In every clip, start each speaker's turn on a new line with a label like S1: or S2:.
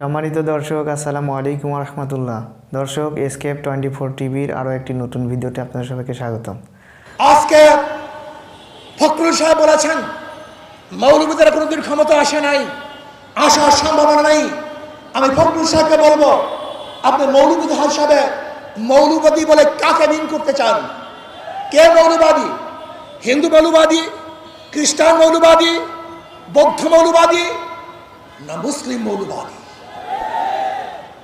S1: সম্মানিত দর্শক, আসসালামু আলাইকুম রহমতুল্লাহ দর্শক এসকেপ টোয়েন্টি ফোর টিভির আরও একটি নতুন ভিডিওতে আপনাদের সবাইকে স্বাগতম।
S2: আজকে ফখরুল সাহেব বলেছেন মৌলবীদের কোনোদিন ক্ষমতা আসে নাই, আসার সম্ভাবনা নাই। আমি ফখরুল সাহেবকে বলব, আপনি মৌলবী হিসাবে মৌলবাদী বলে কাকে মিন করতে চান? কে মৌলবাদী? হিন্দু মৌলবাদী, খ্রিস্টান মৌলবাদী, বৌদ্ধ মৌলবাদী না মুসলিম মৌলবাদী?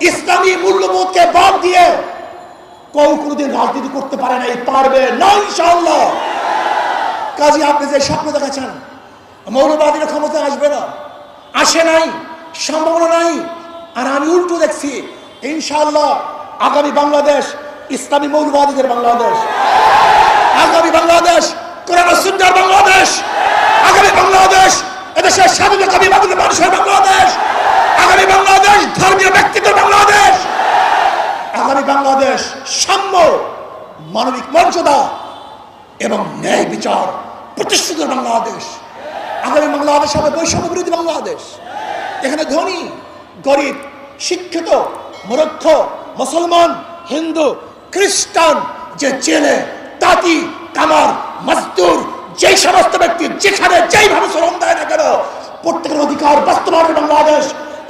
S2: ইসলামী মূল্যবোধকে বাদ দিয়ে কেউ কোনোদিন রাজনীতি করতে পারে নাই, পারবে না, ইনশাআল্লাহ। কাজে, আপনি যে স্বপ্ন দেখাচ্ছেন মৌলবাদীর ক্ষমতা আসবে না, আসে নাই, সম্ভাবনা নাই, আর আমি উল্টো দেখছি, ইনশাআল্লাহ আগামী বাংলাদেশ, ইসলামী মৌলবাদীদের বাংলাদেশ, আগামী বাংলাদেশ, কোরআন আগামী বাংলাদেশ এদেশের স্বাধীনতাবী বাংলা মানুষের বাংলাদেশ আগামী বাংলাদেশ ধর্মীয় ব্যক্তিদের বাংলাদেশ আগামী বাংলাদেশ সাম্য, মানবিক মর্যাদা এবং ন্যায় বিচার প্রতিষ্ঠিত বাংলাদেশ। আগামী বাংলাদেশ হবে বৈষম্য বিরোধী বাংলাদেশ। এখানে ধনী, গরিব, শিক্ষিত, মূর্খ, মুসলমান, হিন্দু, খ্রিস্টান, যে জেলে, তাঁতি, কামার, মজদুর যে সমস্ত ব্যক্তি যেখানে যেইভাবে শ্রম দেয় না কেন, প্রত্যেকের অধিকার বাস্তবায়নের বাংলাদেশ।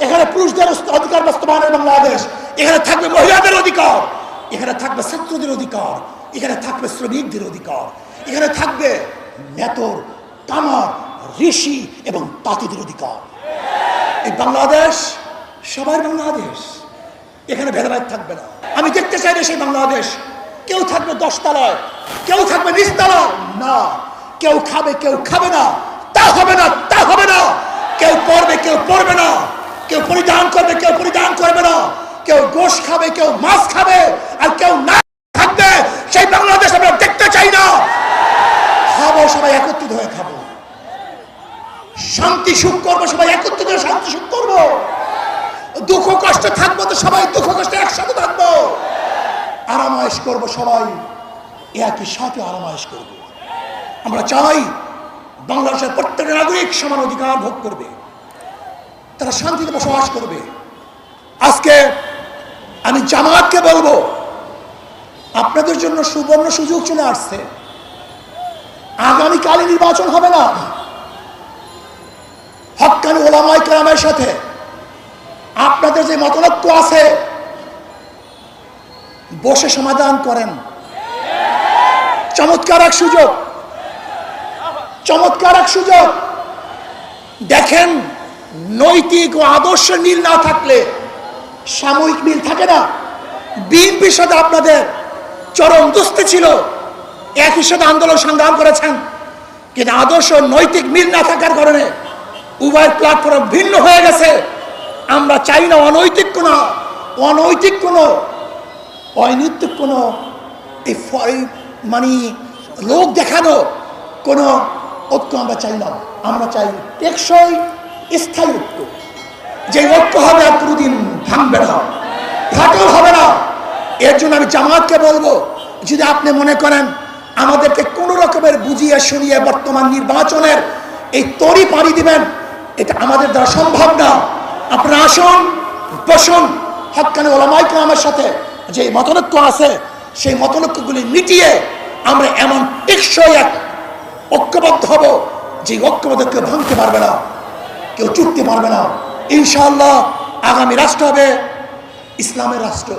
S2: এখানে পুরুষদের অধিকার বাস্তবায়নের বাংলাদেশ। এখানে থাকবে মহিলাদের অধিকার। এখানে থাকবে ছাত্রদের অধিকার, এখানে থাকবে শ্রমিকদের অধিকার, এখানে থাকবে নেতর কামার ঋষি এবং তাঁতিদের অধিকার। এই বাংলাদেশ সবার বাংলাদেশ, এখানে ভেদাভেদ থাকবে না। আমি দেখতে চাই সেই বাংলাদেশ। কেউ থাকবে দশতলায়, কেউ থাকবে নিচতলায়, না। কেউ খাবে কেউ খাবে না। তা হবে না, তা হবে না। কেউ পড়বে কেউ পড়বে না। কেউ পরিধান করবে, কেউ পরিধান করবে না। কেউ গোশ খাবে, কেউ মাছ খাবে আর কেউ না থাকবে, সেই বাংলাদেশ আমরা দেখতে চাই না। খাব, সবাই একত্রিত হয়ে খাব। শান্তি সুখ করব, সবাই একত্রিত হয়ে শান্তি সুখ করব। দুঃখ কষ্ট থাকব তো সবাই দুঃখ কষ্ট একসাথে থাকব। আরামায়েশ করব সবাই, একই সাথে আরামায়েশ করব। আমরা চাই বাংলাদেশের প্রত্যেক নাগরিক সমান অধিকার ভোগ করবে। তারা শান্তিতে বসবাস করবে। আজকে জামাতকে বলব, আপনাদের জন্য সুবর্ণ সুযোগ চলে আসছে। আগামীকালে নির্বাচন হবে না। হকানি ওলামাই কালামের সাথে আপনাদের যে মতনৈক্য আছে, বসে সমাধান করেন। চমৎকার এক সুযোগ। চমৎকার এক সুযোগ। দেখেন, নৈতিক ও আদর্শ মিল না থাকলে সাময়িক মিল থাকে না। বিএনপির সাথে আপনাদের চরম দুস্তি ছিল। একই সাথে আন্দোলন সংগ্রাম করেছেন। কিন্তু আদর্শ নৈতিক মিল না থাকার কারণে উভয় প্ল্যাটফর্ম ভিন্ন হয়ে গেছে। আমরা চাই না অনৈতিক কোনো অনৈতিক কোনো অনৈতিক কোনো মানে লোক দেখানো কোনো ঐক্য আমরা চাই না। আমরা চাই টেকসই স্থায়ী ঐক্য যে ঐক্য হবে আর কোনোদিন ভাঙবে না। ফাটল হবে না। এর জন্য আমি জামাতকে বলব, যদি আপনি মনে করেন আমাদেরকে কোনো রকমের বুঝিয়ে শুনিয়ে বর্তমান নির্বাচনের এই তরি পাড়ি দিবেন, এটা আমাদের দ্বারা সম্ভব না। আপনারা আসুন, বসুন হকানি ওলামাইকে আমার সাথে যে মতনৈক্য আছে, সেই মতনৈক্যগুলি মিটিয়ে আমরা এমন টেকসই এক ঐক্যবদ্ধ হব, যে ঐক্যবদ্ধ কেউ ভাঙতে পারবে না, কেউ চুটতে পারবে না। ইনশাআল্লাহ আগামী রাষ্ট্র হবে, ইসলামের রাষ্ট্র।